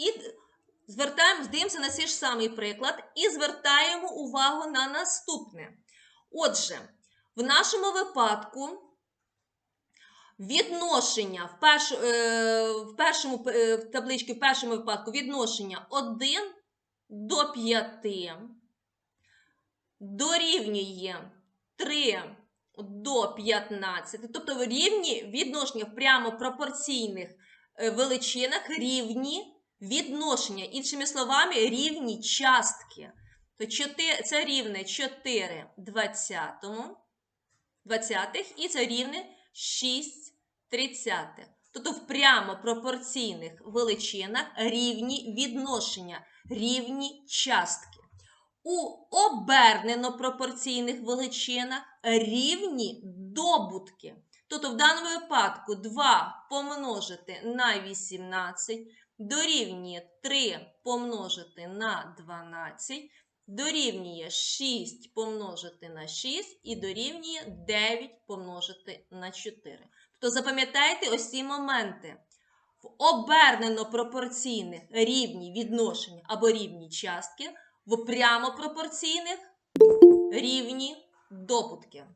І звертаємо, дивимося на цей ж самий приклад і звертаємо увагу на наступне. Отже, в нашому випадку відношення в, першу, е, в першому е, в табличці, в першому випадку відношення 1 до 5 дорівнює 3 до 15, тобто рівні відношення в прямо пропорційних е, величинах рівні відношення, іншими словами, рівні частки. То 4, це рівне 4 двадцятому, двадцятих і це рівне 6 тридцятих. Тобто в прямо пропорційних величинах рівні відношення, рівні частки. У обернено пропорційних величинах рівні добутки. Тобто в даному випадку 2 помножити на 18 дорівнює 3 помножити на 12, дорівнює 6 помножити на 6 і дорівнює 9 помножити на 4. Тобто запам'ятайте ось ці моменти. В обернено пропорційних рівні відношення або рівні частки, в прямо пропорційних рівні добутки.